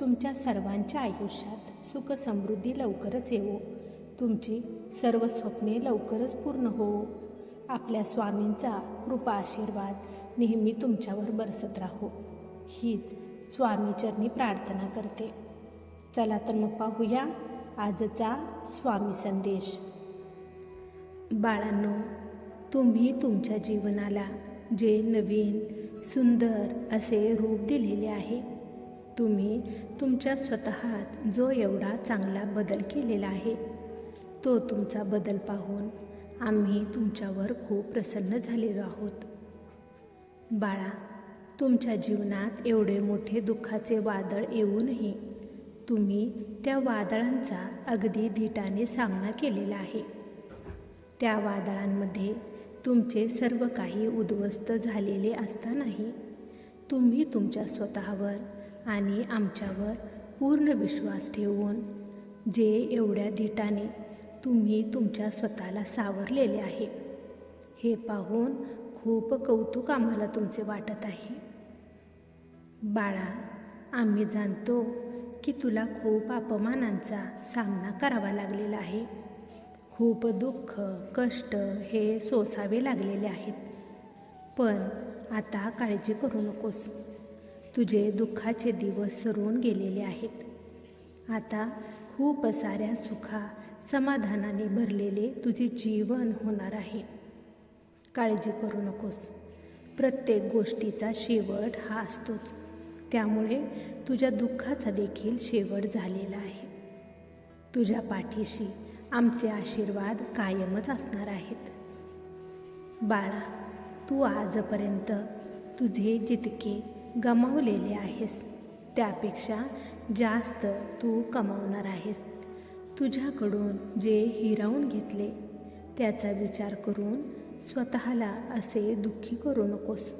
तुमच्या सर्वांच्या आयुष्यात सुख समृद्धी लवकरच येवो. तुमची सर्व स्वप्ने लवकरच पूर्ण होवो. आपल्या स्वामींचा कृपा आशीर्वाद नेहमी तुमच्यावर बरसत राहो. हीच स्वामीचरणी प्रार्थना करते. चला तर मग पाहूया आजचा स्वामी संदेश. बाळांनो तुम्ही तुमच्या जीवनाला जे नवीन सुंदर असे रूप दिलेले आहे तुम्ही तुमच्या स्वतःत जो एवढा चांगला बदल केलेला आहे तो तुमचा बदल पाहून आम्ही तुमच्यावर खूप प्रसन्न झालेलो आहोत. बाळा तुमच्या जीवनात एवढे मोठे दुःखाचे वादळ येऊनही तुम्ही त्या वादळांचा अगदी धीटाने सामना केलेला आहे. त्या वादळांमध्ये तुमचे सर्व काही उद्ध्वस्त झालेले असतानाही तुम्ही तुमच्या स्वतःवर आणि आमच्यावर पूर्ण विश्वास ठेवून जे एवढ्या धीटाने तुम्ही तुमच्या स्वतःला सावरलेले आहे हे पाहून खूप कौतुक आम्हाला तुमचे वाटत आहे. बाळा आम्ही जाणतो की तुला खूप अपमानांचा सामना करावा लागलेला आहे. खूप दुःख कष्ट हे सोसावे लागलेले आहेत. पण आता काळजी करू नकोस. तुझे दुःखाचे दिवस सरून गेलेले आहेत. आता खूप साऱ्या सुखा समाधानाने भरलेले तुझे जीवन होणार आहे. काळजी करू नकोस. प्रत्येक गोष्टीचा शेवट हा असतोच. त्यामुळे तुझ्या दुःखाचा देखील शेवट झालेला आहे. तुझ्या पाठीशी आमचे आशीर्वाद कायमच असणार आहेत. बाळा तू आजपर्यंत तुझे जितके गमावलेले आहेस. त्यापेक्षा जास्त तू कमावणार आहेस. तुझ्याकडून जे हिरावून घेतले त्याचा विचार करून स्वतःला असे दुःखी करू नकोस.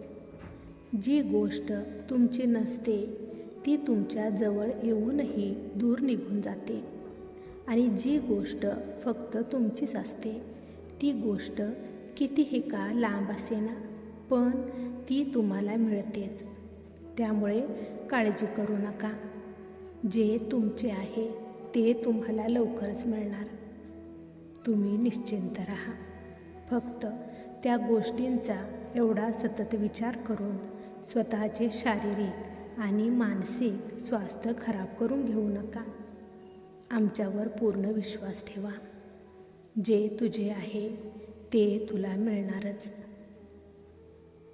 जी गोष्ट तुमची नसते ती तुमच्या जवळ येऊनही दूर निघून जाते. आणि जी गोष्ट फक्त तुमचीच असते ती गोष्ट कितीही का लांब असेना पण ती तुम्हाला मिळतेच. त्यामुळे काळजी करू नका. जे तुमचे आहे ते तुम्हाला लवकरच मिळणार. तुम्ही निश्चिंत राहा. फक्त त्या गोष्टींचा एवढा सतत विचार करून स्वतःचे शारीरिक आणि मानसिक स्वास्थ्य खराब करून घेऊ नका. आमच्यावर पूर्ण विश्वास ठेवा. जे तुझे आहे ते तुला मिळणारच.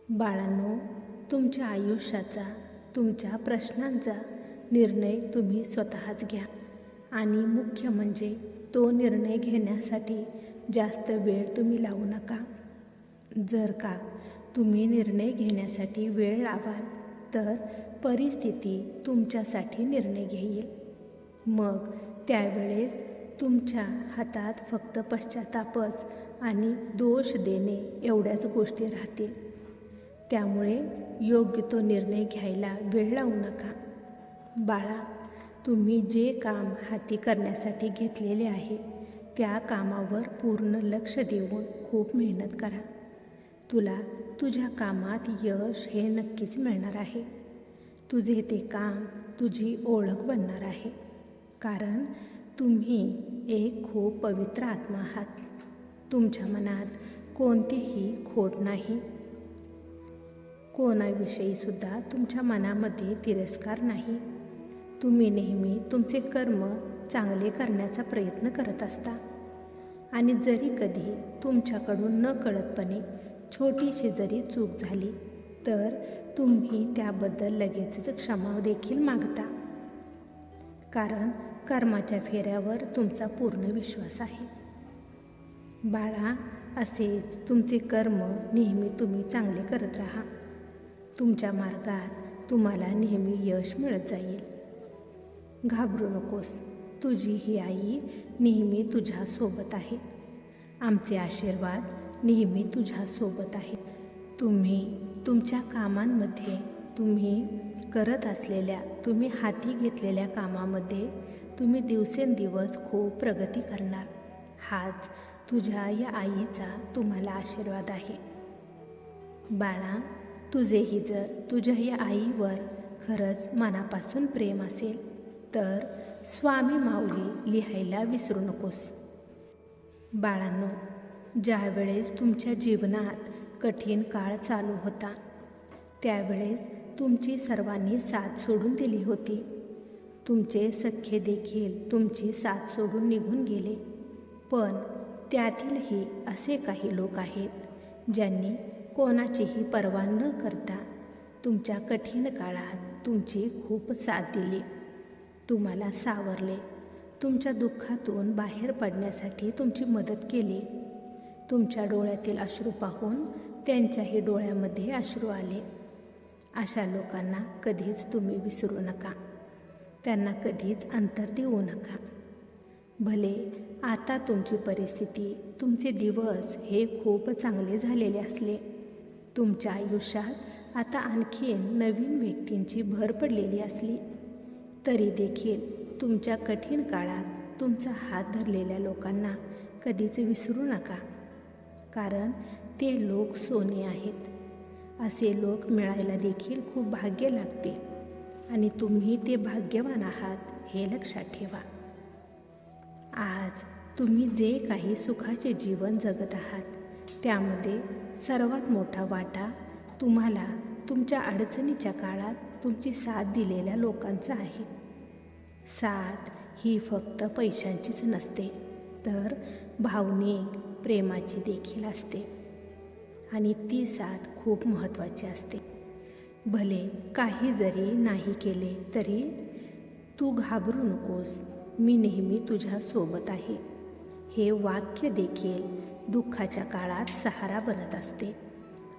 बाळांनो तुमच्या आयुष्याचा तुमच्या प्रश्नांचा निर्णय तुम्ही स्वतःच घ्या. आणि मुख्य म्हणजे तो निर्णय घेण्यासाठी जास्त वेळ तुम्ही लावू नका. जर का तुम्ही निर्णय घेण्यासाठी वेळ लावाल तर परिस्थिती तुमच्यासाठी निर्णय घेईल. मग त्यावेळेस तुमच्या हातात फक्त पश्चातापच आणि दोष देणे एवढ्याच गोष्टी राहतील. त्यामुळे योग्य तो निर्णय घ्यायला वेळ लावू नका. बाळा तुम्ही जे काम हाती करण्यासाठी घेतलेले आहे त्या कामावर पूर्ण लक्ष देऊन खूप मेहनत करा. तुला तुझ्या कामात यश हे नक्कीच मिळणार आहे. तुझे ते काम तुझी ओळख बनणार आहे. कारण तुम्ही एक खूप पवित्र आत्मा आहात. तुमच्या मनात कोणतेही खोट नाही. कोणाविषयी सुद्धा तुमच्या मनामध्ये तिरस्कार नाही. तुम्ही नेहमी तुमचे कर्म चांगले करण्याचा प्रयत्न करत असता. आणि जरी कधी तुमच्याकडून न कळतपणे छोटीशी जरी चूक झाली तर तुम्ही त्याबद्दल लगेचच क्षमा देखील मागता. कारण कर्माच्या फेऱ्यावर तुमचा पूर्ण विश्वास आहे. बाळा असेच तुमचे कर्म नेहमी तुम्ही चांगले करत राहा. तुमच्या मार्गात तुम्हाला नेहमी यश मिळत जाईल. घाबरू नकोस. तुझी ही आई नेहमी तुझ्यासोबत आहे. आमचे आशीर्वाद नेहमी तुझ्यासोबत आहे. तुम्ही तुमच्या कामांमध्ये तुम्ही करत असलेल्या तुम्ही हाती घेतलेल्या कामामध्ये तुम्ही दिवसेंदिवस खूप प्रगती करणार. हाच तुझ्या या आईचा तुम्हाला आशीर्वाद आहे. बाळा तुझेही जर तुझ्याही आईवर खरंच मनापासून प्रेम असेल तर स्वामी माऊली लिहायला विसरू नकोस. बाळांनो ज्यावेळेस तुमच्या जीवनात कठीण काळ चालू होता त्यावेळेस तुमची सर्वांनी साथ सोडून दिली होती. तुमचे सख्खे देखील तुमची साथ सोडून निघून गेले. पण त्यातीलही असे काही लोक आहेत ज्यांनी कोणाचीही पर्वा न करता तुमच्या कठीण काळात तुमची खूप साथ दिली. तुम्हाला सावरले. तुमच्या दुःखातून बाहेर पडण्यासाठी तुमची मदत केली. तुमच्या डोळ्यातील अश्रू पाहून त्यांच्याही डोळ्यामध्ये अश्रू आले. अशा लोकांना कधीच तुम्ही विसरू नका. त्यांना कधीच अंतर देऊ नका. भले आता तुमची परिस्थिती तुमचे दिवस हे खूप चांगले झालेले असले. तुमच्या आयुष्यात आता आणखीन नवीन व्यक्तींची भर पडलेली असली तरी देखील तुमच्या कठीण काळात तुमचा हात धरलेल्या लोकांना कधीच विसरू नका. कारण ते लोक सोने आहेत. असे लोक मिळायला देखील खूप भाग्य लागते. आणि तुम्ही ते भाग्यवान आहात हे लक्षात ठेवा. आज तुम्ही जे काही सुखाचे जीवन जगत आहात त्यामध्ये सर्वात मोठा वाटा तुम्हाला तुमच्या अडचणीच्या काळात तुमची साथ दिलेल्या लोकांचा आहे. साथ ही फक्त पैशांचीच नसते तर भावनिक प्रेमाची देखील असते. आणि ती साथ खूप महत्त्वाची असते. भले काही जरी नाही केले तरी तू घाबरू नकोस मी नेहमी तुझ्यासोबत आहे. हे वाक्य देखील दुःखाच्या काळात सहारा बनत असते.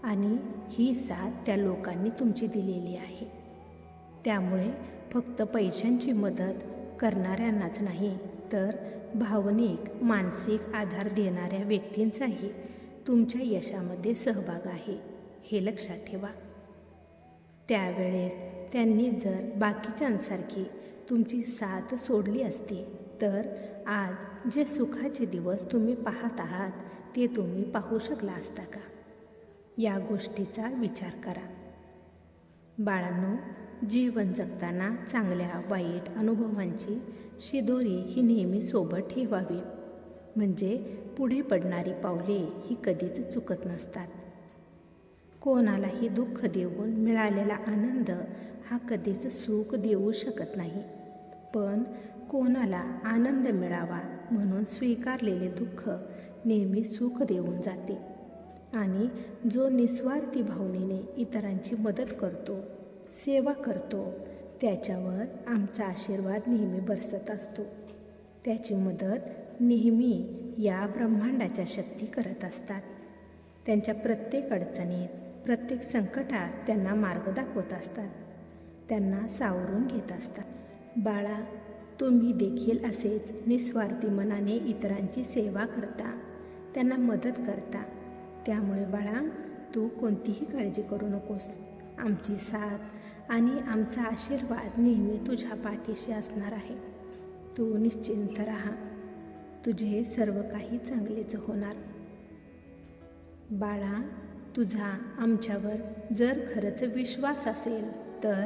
आणि ही साथ त्या लोकांनी तुमची दिलेली आहे. त्यामुळे फक्त पैशांची मदत करणाऱ्यांनाच नाही तर भावनिक मानसिक आधार देणाऱ्या व्यक्तींचाही तुमच्या यशामध्ये सहभाग आहे हे लक्षात ठेवा. त्यावेळेस त्यांनी जर बाकीच्यांसारखी तुमची साथ सोडली असती तर आज जे सुखाचे दिवस तुम्ही पाहत आहात ते तुम्ही पाहू शकला असता का? या गोष्टीचा विचार करा. बाळांनो जीवन जगताना चांगल्या वाईट अनुभवांची शिदोरी ही नेहमी सोबत ठेवावी. म्हणजे पुढे पडणारी पावले ही कधीच चुकत नसतात. कोणालाही दुःख देऊन मिळालेला आनंद हा कधीच सुख देऊ शकत नाही. पण कोणाला आनंद मिळावा म्हणून स्वीकारलेले दुःख नेहमी सुख देऊन जाते. आणि जो निस्वार्थी भावनेने इतरांची मदत करतो सेवा करतो त्याच्यावर आमचा आशीर्वाद नेहमी बरसत असतो. त्याची मदत नेहमी या ब्रह्मांडाच्या शक्ती करत असतात. त्यांच्या प्रत्येक अडचणीत प्रत्येक संकटात त्यांना मार्ग दाखवत असतात. त्यांना सावरून घेत असतात. बाळा तुम्ही देखील असेच निस्वार्थी मनाने इतरांची सेवा करता त्यांना मदत करता. त्यामुळे बाळा तू कोणतीही काळजी करू नकोस. आमची साथ आणि आमचा आशीर्वाद नेहमी तुझ्या पाठीशी असणार आहे. तू निश्चिंत राहा. तुझे सर्व काही चांगलेच होणार. बाळा तुझा आमच्यावर जर खरंच विश्वास असेल तर